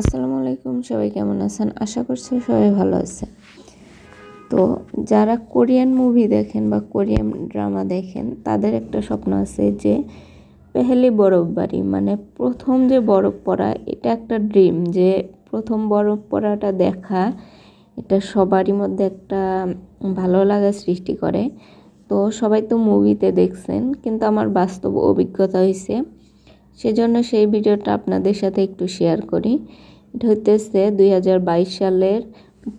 আসসালামু আলাইকুম, সবাই কেমন আছেন? আশা করছি সবাই ভালো আছে তো যারা কোরিয়ান মুভি দেখেন বা কোরিয়ান ড্রামা দেখেন, তাদের একটা স্বপ্ন আছে যে পেহেলি বরফ বাড়ি মানে প্রথম যে বরফ পড়া, এটা একটা ড্রিম যে প্রথম বরফ পড়াটা দেখা, এটা সবারই মধ্যে একটা ভালো লাগা সৃষ্টি করে। তো সবাই তো মুভিতে দেখছেন, কিন্তু আমার বাস্তব অভিজ্ঞতা হয়েছে সেজন্য সেই ভিডিওটা আপনাদের সাথে একটু শেয়ার করি। এটা হইতেছে দুই হাজার বাইশ সালের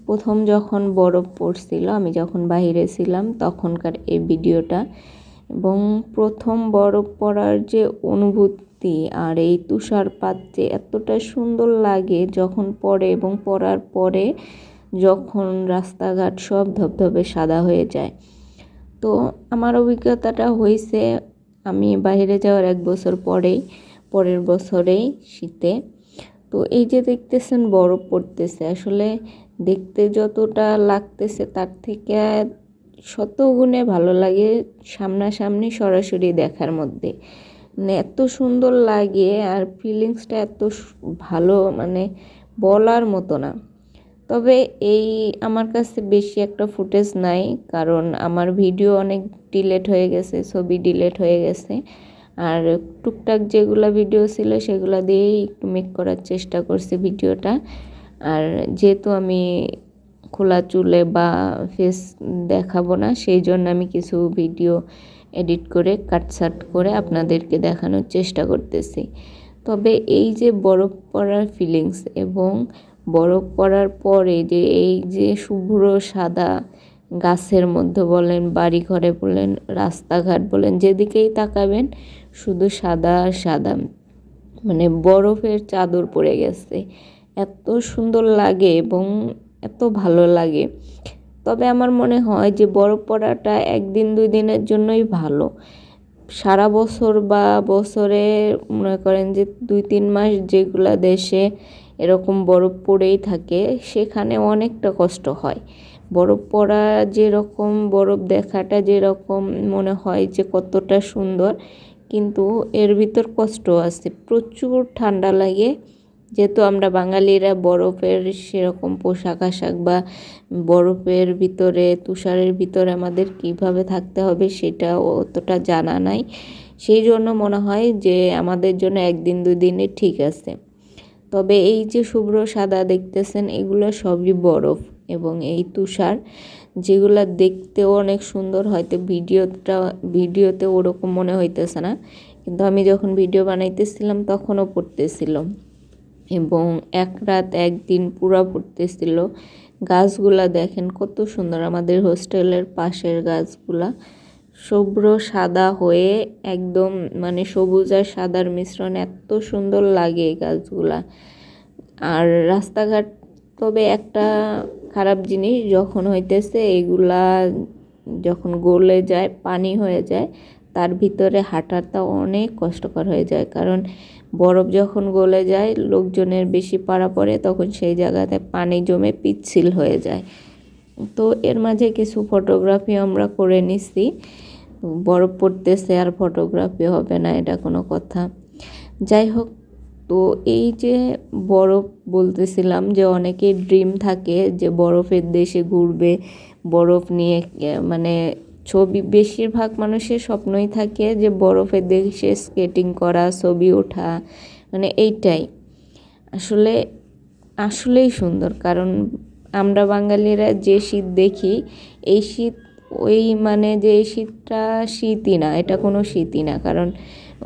প্রথম যখন বরফ পড়ছিল, আমি যখন বাহিরে ছিলাম, তখনকার এই ভিডিওটা। এবং প্রথম বরফ পড়ার যে অনুভূতি আর এই তুষারপাত যে এতটা সুন্দর লাগে যখন পড়ে এবং পড়ার পরে যখন রাস্তাঘাট সব ধবধবে সাদা হয়ে যায়। তো আমার অভিজ্ঞতাটা হয়েছে আমি বাইরে যাওয়ার এক বছর পরেই পরের বছরেই শীতে। তো এই যে দেখতেছেন বরফ পড়তেছে, আসলে দেখতে যতটা লাগতেছে তার থেকে শত গুণে ভালো লাগে সামনাসামনি সরাসরি দেখার মধ্যে। মানে এত সুন্দর লাগে আর ফিলিংসটা এত ভালো মানে বলার মতো না। তবে এই আমার কাছে বেশি একটা ফুটেজ নাই, কারণ আমার ভিডিও অনেক ডিলেট হয়ে গেছে, ছবি ডিলেট হয়ে গেছে। আর টুকটাক যেগুলো ভিডিও ছিল সেগুলো দিয়েই একটু মেক করার চেষ্টা করছি ভিডিওটা আর যেহেতু আমি খোলা চুলে বা ফেস দেখাবো না, সেই জন্য আমি কিছু ভিডিও এডিট করে কাটসাট করে আপনাদেরকে দেখানোর চেষ্টা করতেছি। তবে এই যে বরফ পড়ার ফিলিংস এবং বরফ পড়ার পরে যে এই যে শুভ্র সাদা গাছের মধ্যে বলেন বাড়ি ঘরে বলেন, রাস্তাঘাট বলেন, যেদিকেই তাকাবেন শুধু সাদা আর সাদা। মানে বরফের চাদর পড়ে গেছে। এত সুন্দর লাগে এবং এত ভালো লাগে। তবে আমার মনে হয় যে বরফ পড়াটা একদিন দুই দিনের জন্যই ভালো। সারা বছর বা বছরে মনে করেন যে দুই তিন মাস যেগুলা দেশে এরকম বরফ পড়েই থাকে, সেখানে অনেকটা কষ্ট হয়। বরফ পড়া যেরকম, বরফ দেখাটা যেরকম মনে হয় যে কতটা সুন্দর, কিন্তু এর ভিতর কষ্ট আছে। প্রচুর ঠান্ডা লাগে। যেহেতু আমরা বাঙালিরা বরফের সেরকম পোশাক আশাক বা বরফের ভিতরে, তুষারের ভিতরে আমাদের কীভাবে থাকতে হবে সেটা অতটা জানা নাই। সেই জন্য মনে হয় যে আমাদের জন্য একদিন দুই দিনে ঠিক আছে। তবে এই যে শুভ্র সাদা দেখতেছেন, এগুলো সবই বরফ। এবং এই তুষার, যেগুলো দেখতেও অনেক সুন্দর, হয়তো ভিডিওটা, ভিডিওতে ওরকম মনে হইতেছে না। কিন্তু আমি যখন ভিডিও বানাইতেছিলাম, তখনও পড়তেছিল। এবং এক রাত একদিন পুরা পড়তেছিল। গাছগুলা দেখেন কত সুন্দর, আমাদের হোস্টেলের পাশের গাছগুলা। শুভ্র সাদা হয়ে একদম মানে সবুজ আর সাদার মিশ্রণ, এত সুন্দর লাগে গাছগুলা। আর রাস্তাঘাট তবে একটা খারাপ জিনিস যখন হইতেছে, এগুলা যখন গলে যায়, পানি হয়ে যায়, তার ভিতরে হাঁটাটা অনেক কষ্টকর হয়ে যায়। কারণ বরফ যখন গলে যায়, লোকজনের বেশি পাড়া পড়ে, তখন সেই জায়গাতে পানি জমে পিচ্ছিল হয়ে যায়। তো এর মাঝে কিছু ফটোগ্রাফি আমরা করে নিছি। বরফ পড়তেছে আর ফটোগ্রাফি হবে না, এটা কোনো কথা। যাই হোক তো এই যে বরফ বলতেছিলাম যে অনেকের ড্রিম থাকে যে বরফের দেশে ঘুরবে, বরফ নিয়ে মানে ছবি, বেশিরভাগ মানুষের স্বপ্নই থাকে যে বরফের দেশে স্কেটিং করা, ছবি ওঠা মানে এইটাই। আসলে, আসলেই সুন্দর কারণ আমরা বাঙালিরা যে শীত দেখি, এই শীত, ওই মানে যে শীতটা শীতই না, এটা কোনো শীতই না। কারণ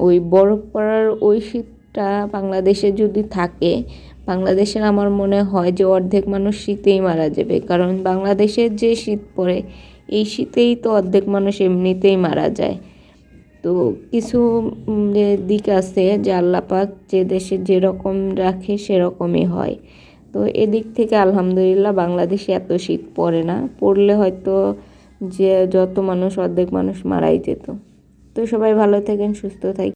ওই বরফ পড়ার ওই শীতটা বাংলাদেশে যদি থাকে, বাংলাদেশের আমার মনে হয় যে অর্ধেক মানুষ শীতেই মারা যাবে। কারণ বাংলাদেশের যে শীত পড়ে, এই শীতেই তো অর্ধেক মানুষ এমনিতেই মারা যায়। তো কিছু যে দিক আছে যে আল্লাপাক যে দেশে যেরকম রাখে সেরকমই হয়। তো এদিক থেকে আলহামদুলিল্লাহ বাংলাদেশে এত শীত পড়ে না। পড়লে হয়তো যে যত মানুষ অর্ধেক মানুষ মারাই যেত। তো সবাই ভালো থাকেন, সুস্থ থাকেন।